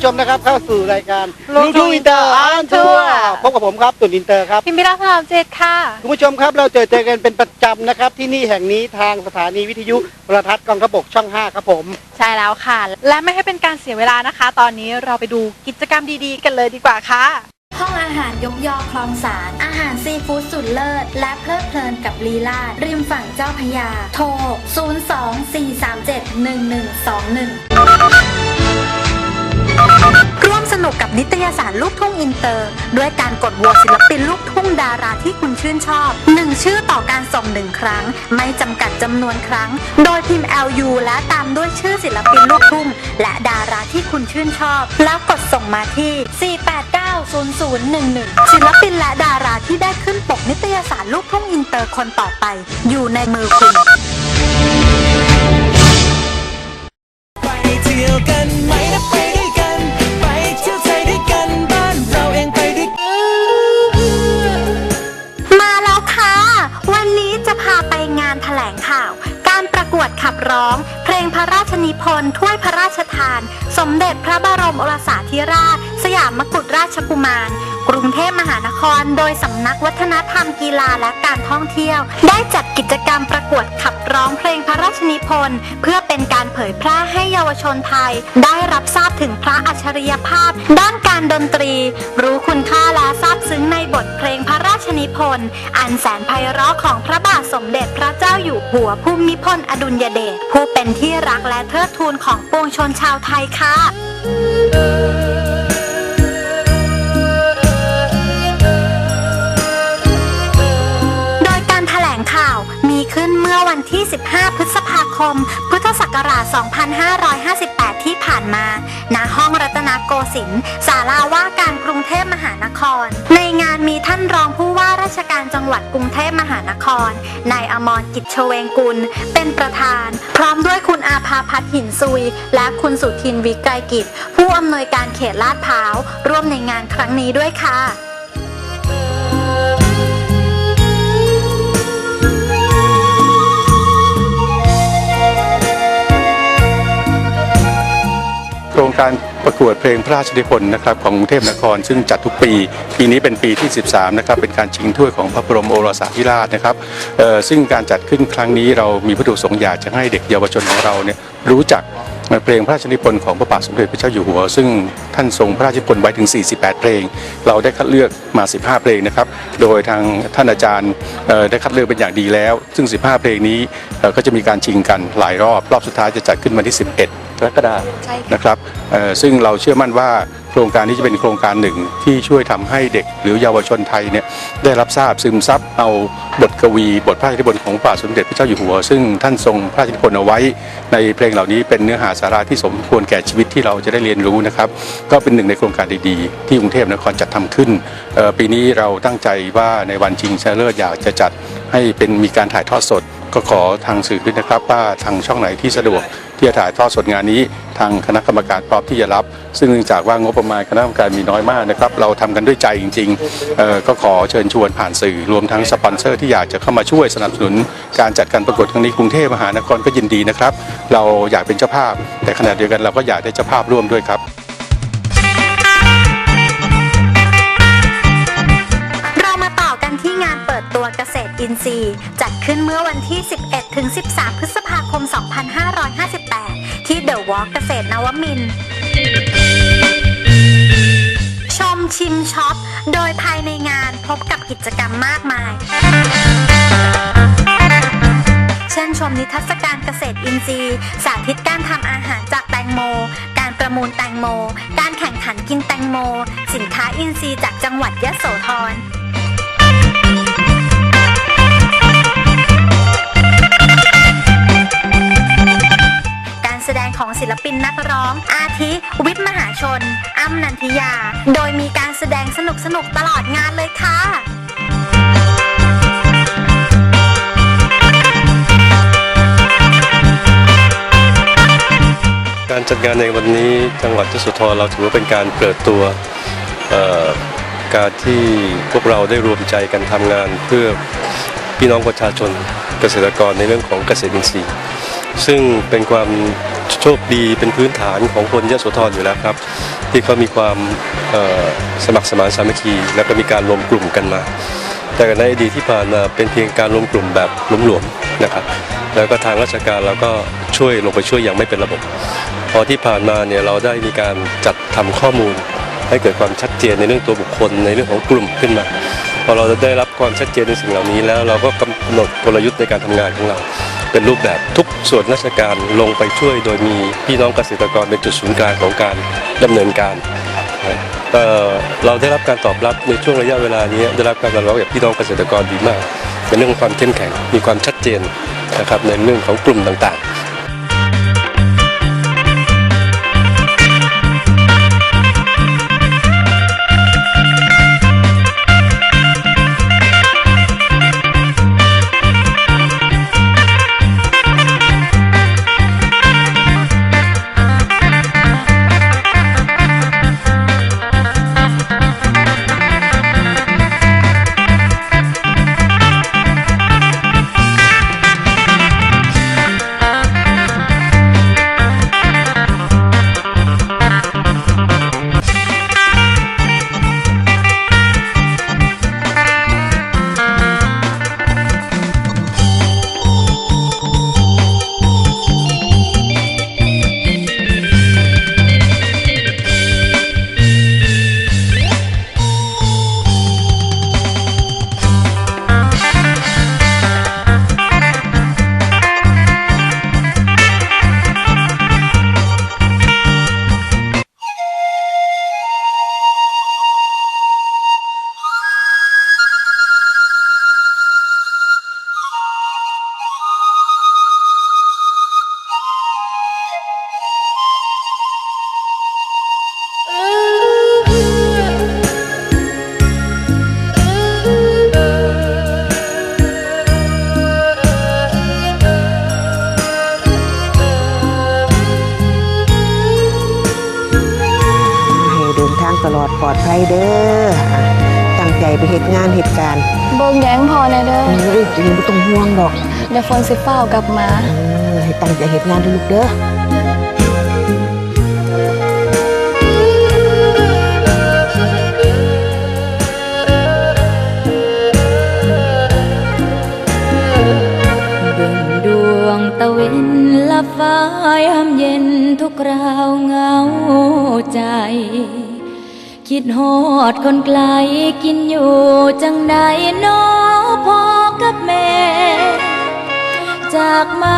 ผู้ชมนะครับเข้าสู่รายการลูกทุ่งอินเตอร์ออนทัวร์พบกับผมครับตุนอินเตอร์ครับพิมพิราพรามเจ็ดค่ะคุณผู้ชมครับเราเจอเจอกันเป็นประจำนะครับ ที่นี่แห่งนี้ทางสถานีวิทยุโทรทัศน์กองทพบกช่อง 5 ครับผม ใช่แล้วค่ะ และไม่ให้เป็นการเสียเวลานะคะ ตอนนี้เราไปดูกิจกรรมดีๆ กันเลยดีกว่าค่ะห้องอาหารยกยอคลองสาร อาหารซีฟู้ดสุดเลิศ และเพลิดเพลินกับลีลาดริมฝั่งเจ้าพระยา โทร 024371121 ร่วมสนุกกับนิตยสารลูกทุ่งอินเตอร์ ด้วยการกดโหวตศิลปินลูกทุ่งดาราที่คุณชื่นชอบ 1 ชื่อต่อการส่งหนึ่งครั้ง ไม่จำกัดจำนวนครั้ง โดยพิมพ์ LU และตามด้วยชื่อศิลปินลูกทุ่ง และดาราที่คุณชื่นชอบ แล้วกดส่งมาที่ 4890011 ศิลปินและดาราที่ได้ขึ้นปกนิตยสารลูกทุ่งอินเตอร์คนต่อไป อยู่ในมือคุณ ไปเที่ยวกัน ร้อง เพลงพระราชนิพนธ์ถ้วยพระราชทาน สมเด็จพระบรมโอรสาธิราช สยามกุฎราชกุมาร กรุงเทพมหานคร โดยสำนักวัฒนธรรมกีฬาและ การท่องเที่ยว ได้จัดกิจกรรมประกวดขับร้องเพลงพระราชนิพนธ์เพื่อเป็นการเผยแพร่ให้เยาวชนไทย ได้รับทราบถึงพระอัจฉริยภาพ ด้านการดนตรี รู้คุณค่าและซาบซึ้งในบทเพลงพระราชนิพนธ์อันแสนไพเราะของพระบาทสมเด็จพระเจ้าอยู่หัวภูมิพลอดุลยเดชผู้เป็นที่รักและเทิดทูนของปวงชนชาวไทยค่ะ เมื่อวันที่ 15 พฤษภาคม พุทธศักราช 2558 ที่ผ่านมา ณ ห้องรัตนโกสินทร์ศาลาว่าการกรุงเทพมหานคร ในงานมีท่านรองผู้ว่าราชการจังหวัดกรุงเทพมหานคร นายอมรกิจเชเวงกุล เป็นประธาน พร้อมด้วยคุณอาภาพัฒหินซุย และคุณสุทินวิกไกรกิจ ผู้อำนวยการเขตลาดพร้าว ร่วมในงานครั้งนี้ด้วยค่ะ รงการประกวดเพลงพระราชนิพนธ์นะครับของกรุงเทพนคร ซึ่งจัดทุกปี ปีนี้เป็นปีที่ 13 นะครับ เป็นการชิงถ้วยของพระบรมโอรสาธิราชนะครับซึ่งการจัดขึ้นครั้งนี้เรามีพระดุประสงค์อยากจะให้เด็กเยาวชนของเราเนี่ยรู้จัก เพลงพระราชนิพนธ์ของพระบาทสมเด็จพระเจ้าอยู่หัว ซึ่งท่านทรงพระราชนิพนธ์ไว้ถึง 48 เพลง เราได้คัดเลือกมา 15 เพลงนะครับ โดยทางท่านอาจารย์เอ่อได้คัดเลือกเป็นอย่างดีแล้ว ซึ่ง 15 เพลงนี้เอ่อก็จะมีการชิงกันหลายรอบ รอบสุดท้ายจะจัดขึ้นวันที่ 11กรกฎาคมใช่ค่ะนะครับเอ่อซึ่งเราเชื่อมั่นว่า โครงการนี้จะเป็นโครงการหนึ่งที่ช่วยทำให้เด็กหรือเยาวชนไทยเนี่ยได้รับทราบซึมซับเอาบทกวี บทพระราชนิพนธ์ของพระสมเด็จพระเจ้าอยู่หัว ซึ่งท่านทรงพระราชนิพนธ์เอาไว้ ในเพลงเหล่านี้เป็นเนื้อหาสาระที่สมควรแก่ชีวิตที่เราจะได้เรียนรู้นะครับ ก็เป็นหนึ่งในโครงการดีๆ ที่กรุงเทพนครจัดทำขึ้น ปีนี้เราตั้งใจว่าในวันชิงชนะเลิศอยากจะจัดให้เป็นมีการถ่ายทอดสด ก็ขอทางสื่อด้วยนะครับว่าทางช่องไหนที่สะดวก ที่จะถ่ายทอดสดงานนี้ ทางคณะกรรมการพร้อมที่จะรับ ซึ่งเนื่องจากว่างบประมาณคณะกรรมการมีน้อยมากนะครับเราทำกันด้วยใจจริงๆก็ขอเชิญชวนผ่านสื่อรวมทั้งสปอนเซอร์ที่อยากจะเข้ามาช่วยสนับสนุน การจัดการประกวดครั้งนี้กรุงเทพมหานครก็ยินดีนะครับ เราอยากเป็นเจ้าภาพ แต่ขณะเดียวกันเราก็อยากได้เจ้าภาพร่วมด้วยครับ เปิดตัวเกษตรอินทรีย์ จัดขึ้นเมื่อวันที่ 11 ถึง 13 พฤษภาคม 2558 ที่เดอะวอล์กเกษตรนวมินทร์ชมชิมช็อป โดยภายในงานพบกับกิจกรรมมากมายเช่นชมนิทรรศการเกษตรอินทรีย์ สาธิตการทำอาหารจากแตงโม การประมูลแตงโม การแข่งขันกินแตงโม สินค้าอินทรีย์จากจังหวัดยะโสธร ของศิลปินนักร้อง อาทิวิทย์มหาชน อ้ำนันทิยา โดยมีการแสดงสนุกๆตลอดงานเลยค่ะการจัดงานในวันนี้จังหวัดยโสธรเราถือว่าเป็นการเปิดตัวการที่พวกเราได้รวมใจกันทำงานเพื่อพี่น้องประชาชนเกษตรกรในเรื่องของเกษตรอินทรีย์ ซึ่งเป็นความ โชคดีเป็นพื้นฐานของคนยโสธรอยู่แล้วครับ ที่เขามีความสมัครสมานสามัคคี แล้วก็มีการรวมกลุ่มกันมา แต่ในอดีตที่ผ่านมาเป็นเพียงการรวมกลุ่มแบบหลวมๆนะครับ แล้วก็ทางราชการเราก็ช่วยลงไปช่วยอย่างไม่เป็นระบบ พอที่ผ่านมาเนี่ยเราได้มีการจัดทำข้อมูล ให้เกิดความชัดเจนในเรื่องตัวบุคคลในเรื่องของกลุ่มขึ้นมาพอเราได้รับความชัดเจนในสิ่งเหล่านี้แล้วเราก็กำหนดกลยุทธ์ในการทำงานของเรา เป็นรูปแบบทุกส่วนราชการลงไปช่วย โดยมีพี่น้องเกษตรกรเป็นจุดศูนย์กลางของการดำเนินการเเราได้รับการตอบรับในช่วงระยะเวลานี้ได้รับการตอบรับจากพี่น้องเกษตรกรดีมากในเรื่องของความเข้มแข็งมีความชัดเจนนะครับในเรื่องของกลุ่มต่างๆ ปลอดภัยเด้ออะตั้งใจไปเหตุงานเหตุการณ์เบิ่งแย้งพอแนะเด้อเอ้ยจะยังไม่ต้องห่วงดอกเดี๋ยวฝนสิเฝ้ากลับมาเออให้ตั้งใจเหตุงานเด้อลูกเด้อเบิ่งดวงตะเวนลับฟ้ายามเย็นทุกคราวเหงาใจ คิดฮอดคนไกลกินอยู่จังใดนอพ่อกับแม่ จากมา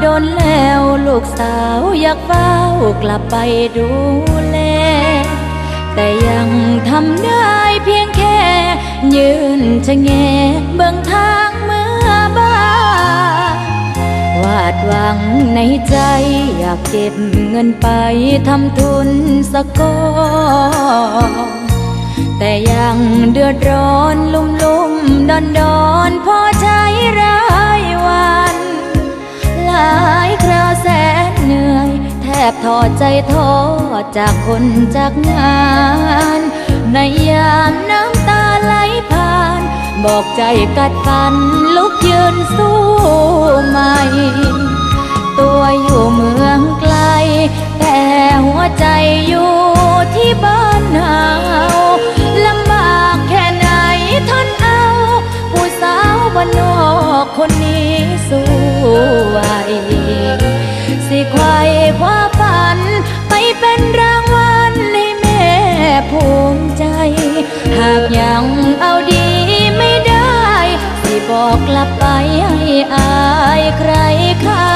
โดนแล้วลูกสาวอยากเฝ้ากลับไปดูแล แต่ยังทำได้เพียงแค่ ยืนชะแงเบื้องทางเมื่อบ้าน วาดหวังในใจอยากเก็บเงินไปทำทุนสะกอนแต่ยังเดือดร้อนลุ่มลุ่มดอนดอนพอใช้รายวัน หลายคราวแสนเหนื่อย แทบถอดใจท้อจากคนจากงาน ในยามน้ำตาไหลผ่าน บอกใจกัดฟันลุก ยืนสู้ใหม่ ตัวอยู่เมืองไกล แต่หัวใจอยู่ที่บ้านเฮาวลำบากแค่ไหนทนเอา ผู้สาวบ้านนอกคนนี้สู้ไหวสิควายคว้าฝัน ไปเป็นรางวัลให้แม่ภูมิใจ หากยังเอาดี บอกกลับไปให้อายใครเขา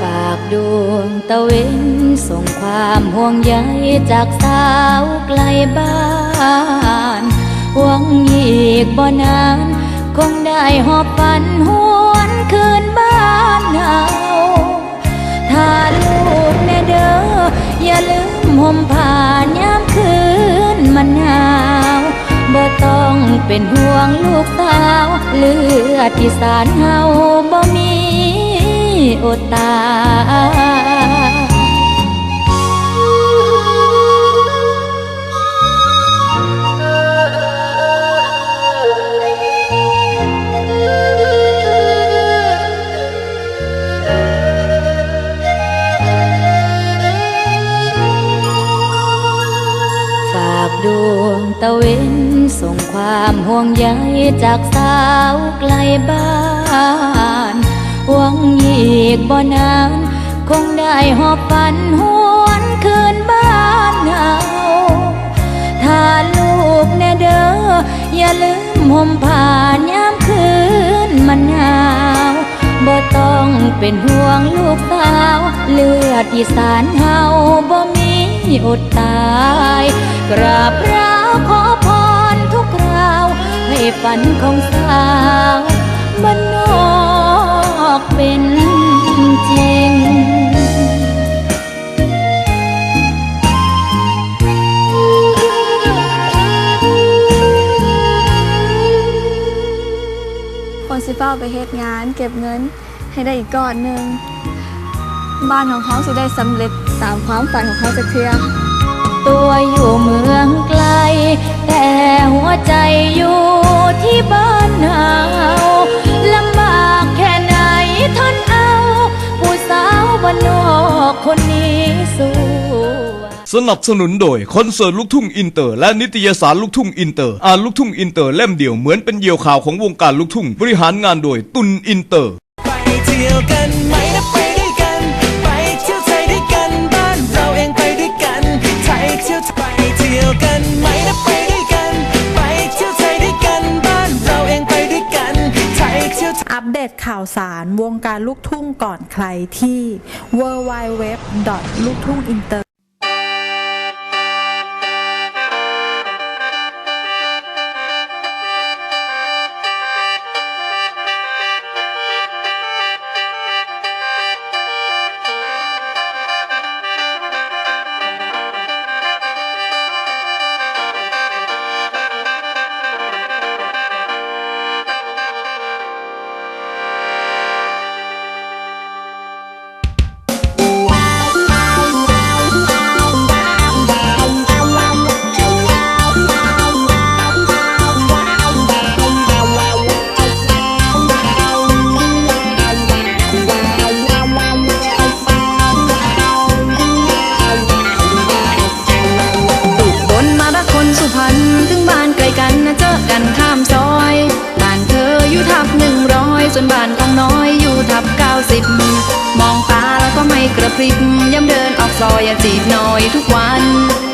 ฝากดวงตะเวนส่งความห่วงใยจากสาวไกลบ้านหวังอีกบ่นานคงได้หอบฝันหวนคืนบ้านเฮาถ้าลูกแน่เด้ออย่าลืมห่มผ่านยามคืนมันหนา บ่ต้องเป็นห่วงลูกสาว เลือดอีสานเฮาบ่มีโอตา จากสาวไกลบ้านหวังอีกบ่นานคงได้หอบฝันหวนคืนบ้านเฮาถ้าลูกแน่เด้ออย่าลืมห่มผ้ายามคืนมันหนาวบ่ต้องเป็นห่วงลูกสาว เลือดอีสานเฮาบ่มีอดตาย กราบร้าขอ ฝันของสาวบ้านนอกเป็นจริงคนสิเฝ้าไปเฮ็ดงานเก็บเงินให้ได้อีกก้อนหนึ่งบ้านของเขาสิได้สำเร็จตามความฝันของเขาจะเทื่อตัวอยู่เมืองไกล แต่หัวใจอยู่ที่บ้านเฮาวลำบากแค่ไหนทนเอา ผู้สาวบ้านนอกคนนี้สู้สนับสนุนโดยคอนเสิร์ตลูกทุ่งอินเตอร์ และนิตยสารลูกทุ่งอินเตอร์ อ่านลูกทุ่งอินเตอร์เล่มเดียวเหมือนเป็นเหยี่ยวข่าวของวงการลูกทุ่งบริหารงานโดยตุนอินเตอร์ ไปเที่ยวกัน เดตข่าวสารวงการลูกทุ่งก่อนใครที่ www.lukthunginter. ริบย้ำเดินออกซอยอย่าจีบหน่อยทุกวัน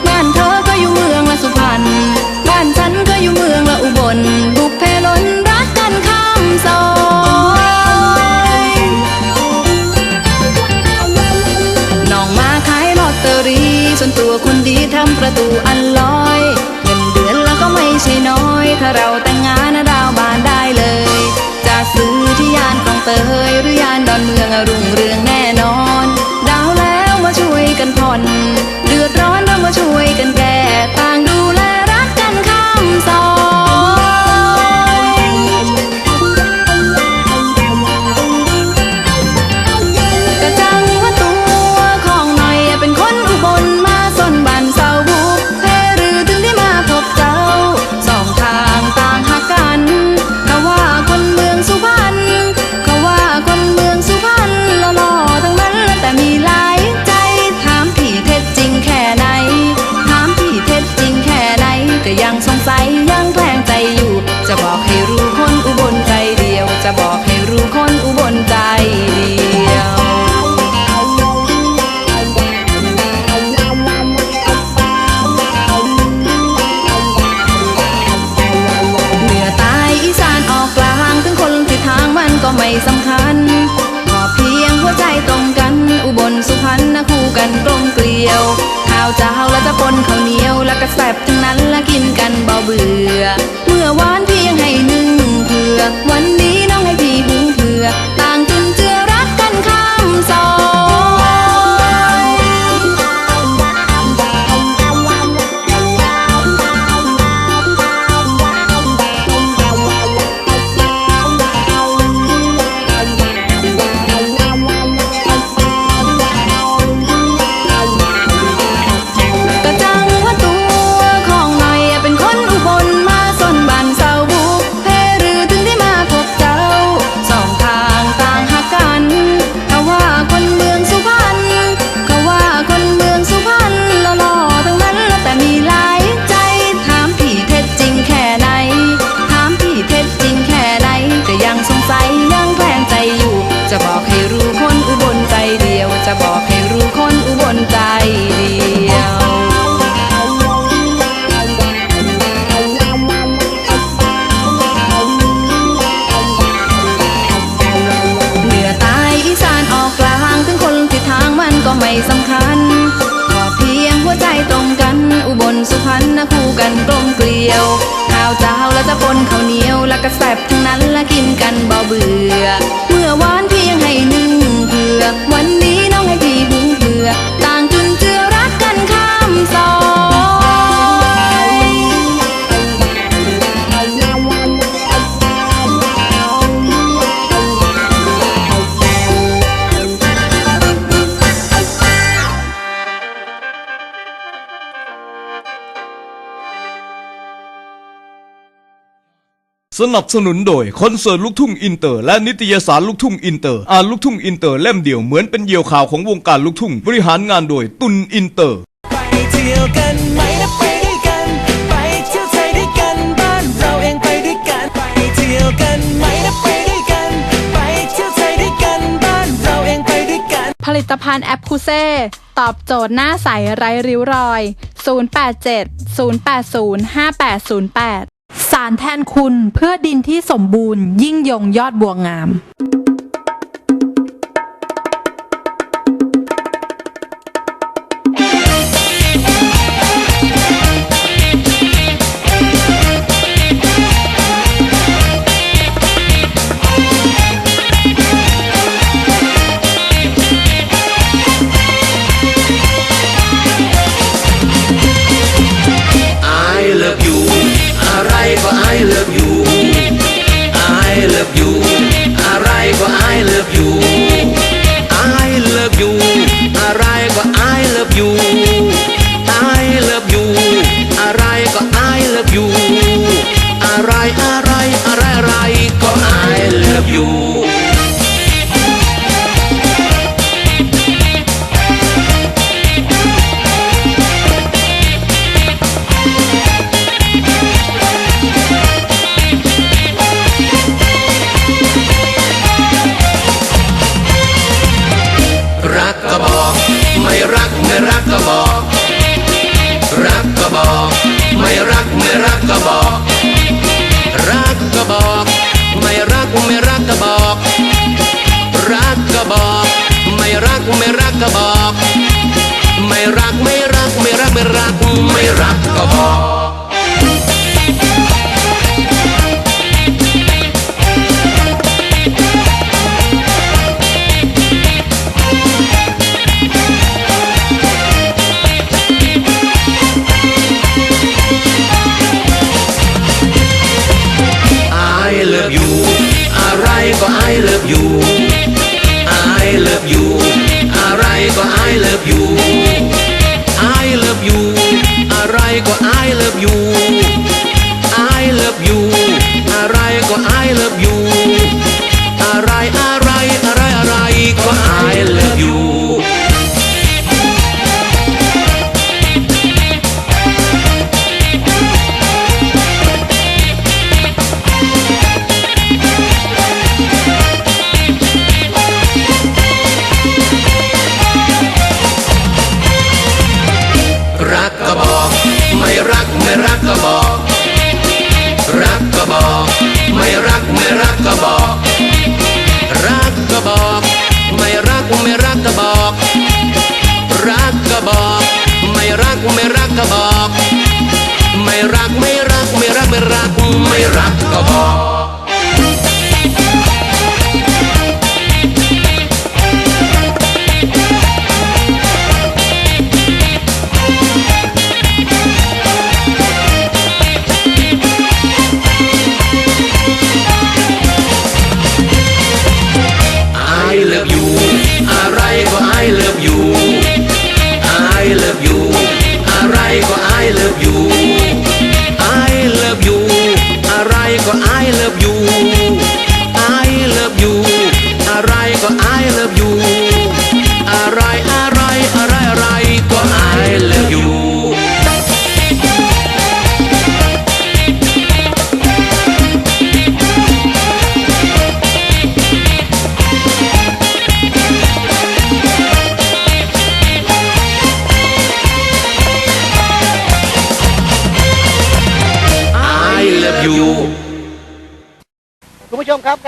บ้านเธอก็อยู่เมืองละสุพรรณบ้านฉันก็อยู่เมืองละอุบลบุกเพลนรักกันข้ามซอยน้องมาขายลอตเตอรี่ส่วนตัวคนดีทำประตูอันลอยเงินเดือนแล้วก็ไม่ใช่น้อย ถ้าเราแต่งงานนะดาวบานได้เลย จะซื้อที่ยานคลองเตยหรือยานดอนเมืองอรุ่งเรือง อน รู้คนอุบลใจเดียวเหนือตายอีสานออกกลางถึงคนติดทางมันก็ไม่สำคัญขอเพียงหัวใจตรงกัน อุบลสุพรรณนคู่กันกลมเกลียวข้าวเจ้าแล้วจะปนข้าวเหนียวและกระแสบทั้งนั้นและกินกันเบาเบื่อ เมื่อวานเพียงให้นึ่งเพื่อวันนี้ สนับสนุนโดยคอนเสิร์ตลูกทุ่งอินเตอร์ และนิตยสารลูกทุ่งอินเตอร์ อ่านลูกทุ่งอินเตอร์เล่มเดียวเหมือนเป็นเหยี่ยวข่าวของวงการลูกทุ่ง บริหารงานโดยตุนอินเตอร์ ไปเที่ยวกันไหมนะไปด้วยกัน ไปเที่ยวไทยด้วยกันบ้านเราเองไปด้วยกัน ไปเที่ยวกันไหมนะไปด้วยกัน ไปเที่ยวไทยด้วยกันบ้านเราเองไปด้วยกัน ผลิตภัณฑ์แอปคูเซ่ตอบโจทย์หน้าใสไร้ริ้วรอย 087 080 5808สารแทนคุณเพื่อดินที่สมบูรณ์ยิ่งยงยอดบัวงาม รักไม่รักก็บอก ไม่รักไม่รักไม่รักไม่รักไม่รักก็บอก love you I love you อะไรก็ I love you I love you อะไรก็ I love you ไม่รั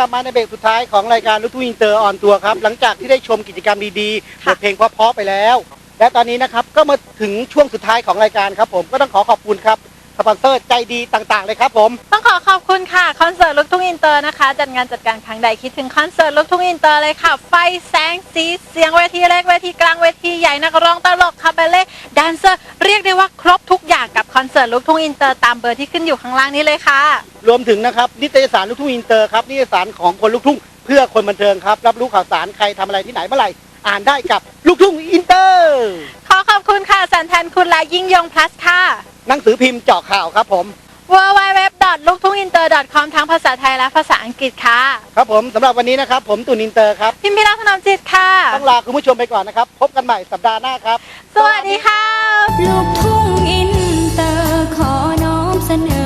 กลับมาในเบรกสุดท้ายของรายการลูกทุ่งอินเตอร์ออนตัวครับ หลังจากที่ได้ชมกิจกรรมดีๆบทเพลงเพราะๆไปแล้ว และตอนนี้นะครับก็มาถึงช่วงสุดท้ายของรายการครับผมก็ต้องขอขอบคุณครับสปอนเซอร์ใจดีต่างๆเลยครับผม ต้องขอขอบคุณค่ะ คอนเสิร์ตลูกทุ่งอินเตอร์นะคะ จัดงานจัดการครั้งใดคิดถึงคอนเสิร์ตลูกทุ่งอินเตอร์เลยค่ะ ไฟแสงสีเสียงเวทีเล็กเวทีกลางเวทีใหญ่นักร้องตลกคาเบเล่แดนเซอร์ เรียกได้ว่าครบทุกอย่างกับค อนเสิร์ตลูกทุ่งอินเตอร์ตามเบอร์ที่ขึ้นอยู่ข้างล่างนี้เลยค่ะ รวมถึงนะครับนิตยสารลูกทุ่งอินเตอร์ครับนิตยสารของคนลูกทุ่งเพื่อคนบันเทิงครับ รับรู้ข่าวสารใครทำอะไรที่ไหนเมื่อไหร่อ่านได้กับลูกทุ่งอินเตอร์ขอขอบคุณค่ะสันแทนคุณและยิ่งยง plus ค่ะ หนังสือพิมพ์เจาะข่าวครับผม w w w ลูกทุ่งอินเตอร์ com ทั้งภาษาไทยและภาษาอังกฤษค่ะ ครับผมสำหรับวันนี้นะครับ ผมตุนอินเตอร์ครับพิมพิรักษ์ถนอมจิตค่ะ ต้องลาคุณผู้ชมไปก่อนนะครับ พบกันใหม่สัปดาห์หน้าครับ สวัสดีค่ะ ลูกทุ่งอิน ตอขอน้อมเสนอ